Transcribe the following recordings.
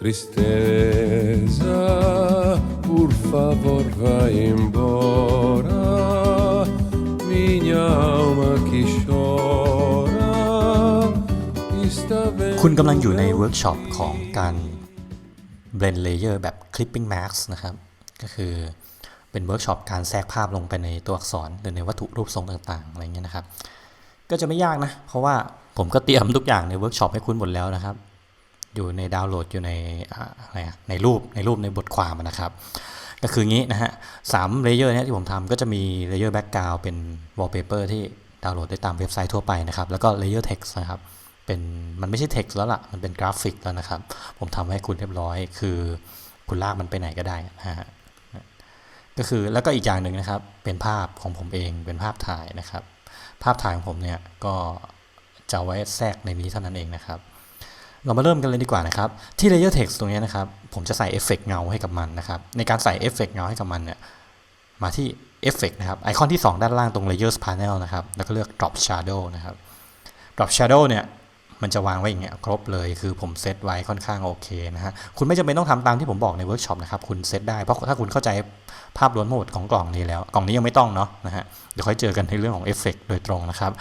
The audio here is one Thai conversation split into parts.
Tristeza, por favor, vai embora. Minha alma que chora está vendo. คุณกำลังอยู่ในเวิร์กช็อปของการ blend layer แบบ clipping mask นะครับ ก็คือเป็นเวิร์กช็อปการแทรกภาพลงไปในตัวอักษรหรือในวัตถุรูปทรงต่างๆ อะไรเงี้ยนะครับ ก็จะไม่ยากนะ เพราะว่าผมก็เตรียมทุกอย่างในเวิร์กช็อปให้คุณหมดแล้วนะครับ อยู่ในดาวน์โหลดอยู่ในอะไรในรูปในรูปในบทความนะครับ ก็คืองี้นะฮะสามเลเยอร์นี้ที่ผมทำก็จะมีเลเยอร์แบ็กกราวเป็น wallpaper ที่ดาวน์โหลดได้ตามเว็บไซต์ทั่วไปนะครับ แล้วก็เลเยอร์ text นะครับเป็นมันไม่ใช่ text แล้วล่ะ มันเป็นกราฟิกแล้วนะครับ ผมทำให้คุณเรียบร้อย คือคุณลากมันไปไหนก็ได้นะฮะก็คือแล้วก็อีกอย่างหนึ่งนะครับ เป็นภาพของผมเองเป็นภาพถ่ายนะครับ ภาพถ่ายของผมเนี่ยก็จะไว้แทรกในนี้เท่านั้นเองนะครับ เรามาเริ่มกันเลยดีกว่านะครับ ที่ layer text ตรงนี้นะครับ ผมจะใส่เอฟเฟกเงาให้กับมันนะครับ ในการใส่เอฟเฟกเงาให้กับมันเนี่ย มาที่เอฟเฟกนะครับ ไอคอนที่ 2 ด้านล่างตรง layers panel นะครับ แล้วก็เลือก drop shadow นะครับ drop shadow เนี่ย มันจะวางไว้อย่างเงี้ยครบเลย คือผมเซตไว้ค่อนข้างโอเคนะฮะ คุณไม่จำเป็นต้องทำตามที่ผมบอกในเวิร์กช็อปนะครับ คุณเซตได้ เพราะถ้าคุณเข้าใจภาพล้วนโหมดของกล่องนี้แล้ว กล่องนี้ยังไม่ต้องเนาะนะฮะ เดี๋ยวค่อยเจอกันในเรื่องของเอฟเฟกโดยตรงนะครับ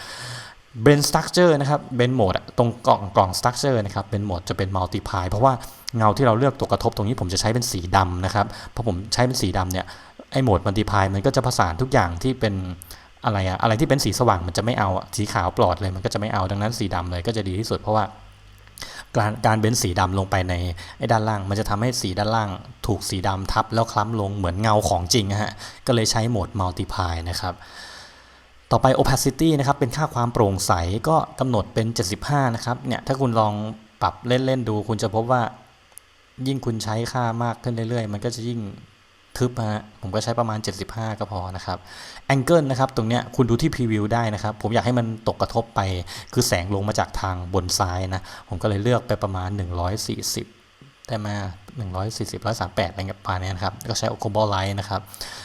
b e n structure นะครับ ben mode อะตรงกล่องกล่อง structure นะครับ ben mode จะเป็น multiply เพราะว่าเงาที่เราเลือกตกกระทบตรงนี้ผมจะใช้เป็นสีดำนะครับเพอผมใช้เป็นสีดำเนี่ยไอ้โหมด multiply มันก็จะผสานทุกอย่างที่เป็นอะไรอะอะไรที่เป็นสีสว่างมันจะไม่เอาสีขาวปลอดเลยมันก็จะไม่เอาดังนั้นสีดำเลยก็จะดีที่สุดเพราะว่าการการเบนสีดำลงไปในไอ้ด้านล่าง มันจะทำให้สีด้านล่างถูกสีดำทับแล้วคล้ำลงเหมือนเงาของจริงฮะก็เลยใช้โหมด multiply นะครับ ต่อไป opacity นะครับเป็นค่าความโปร่งใสก็กำหนดเป็น 75 นะครับเนี่ยถ้าคุณลองปรับเล่นๆดู คุณจะพบว่า ยิ่งคุณใช้ค่ามากขึ้นเรื่อยๆ มันก็จะยิ่งทึบฮะผมก็ใช้ประมาณ 75 ก็พอนะครับ angle นะครับตรงเนี้ยคุณดูที่ preview ได้นะครับ ผมอยากให้มันตกกระทบไป คือแสงลงมาจากทางบนซ้ายนะ ผมก็เลยเลือกไปประมาณ 140 ได้มา 140 138อะไรเงี้ยประมาณนี้นะครับ ก็ใช้ o c o b a l light นะครับ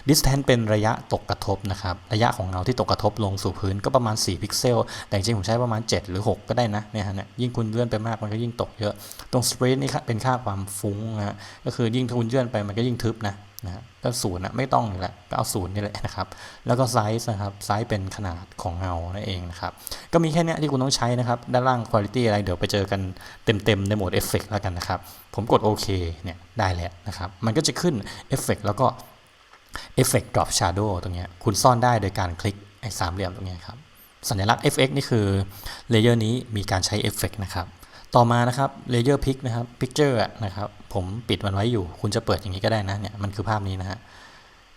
distance เป็นระยะตกกระทบนะครับ ระยะของเงาที่ตกกระทบลงสู่พื้นก็ประมาณ 4 พิกเซล แต่จริงๆผมใช้ประมาณ 7 หรือ 6 ก็ได้นะ เนี่ยฮะเนี่ยยิ่งคุณเลื่อนไปมากมันก็ยิ่งตกเยอะ ตรง spread นี่ครับเป็นค่าความฟุ้งนะฮะก็คือยิ่งคุณเลื่อนไปมันก็ยิ่งทึบนะ นะก็ศูนย์นะไม่ต้องอยู่แล้วก็เอาศูนย์นี่แหละนะครับ แล้วก็ไซส์นะครับไซส์เป็นขนาดของเงานั่นเองนะครับก็มีแค่นี้ที่คุณต้องใช้นะครับ ด้านล่าง Quality อะไรเดี๋ยวไปเจอกันเต็มๆ ในโหมด Effect แล้วกันนะครับ ผมกดโอเคเนี่ยได้แล้วนะครับ มันก็จะขึ้น Effect แล้วก็ Effect Drop Shadow ตรงเนี้ยคุณซ่อนได้โดยการคลิกไอ้สามเหลี่ยมตรงเนี้ยครับสัญลักษณ์ FX นี่คือเลเยอร์นี้มีการใช้ Effect นะครับต่อมานะครับ Layer Pick นะครับ Picture อะนะครับ ผมปิดมันไว้อยู่ คุณจะเปิดอย่างนี้ก็ได้นะเนี่ยมันคือภาพนี้นะฮะ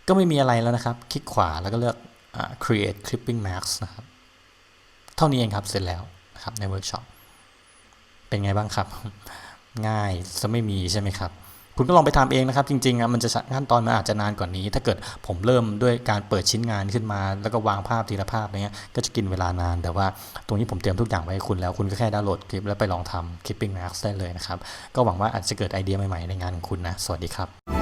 ก็ไม่มีอะไรแล้วนะครับ คลิกขวาแล้วก็เลือก create clipping mask นะครับ เท่านี้เองครับเสร็จแล้วนะครับในเวิร์กช็อปเป็นไงบ้างครับ ง่ายจะไม่มีใช่ไหมครับ คุณก็ลองไปทำเองนะครับ จริงๆอะมันจะขั้นตอนมันอาจจะนานกว่านี้ ถ้าเกิดผมเริ่มด้วยการเปิดชิ้นงานขึ้นมา แล้วก็วางภาพทีละภาพอะไรเงี้ยก็จะกินเวลานาน แต่ว่าตรงนี้ผมเตรียมทุกอย่างไว้ให้คุณแล้วคุณก็แค่ดาวน์โหลดคลิปแล้วไปลองทำ clipping mask ได้เลยนะครับ ก็หวังว่าอาจจะเกิดไอเดียใหม่ๆในงานของคุณนะ สวัสดีครับ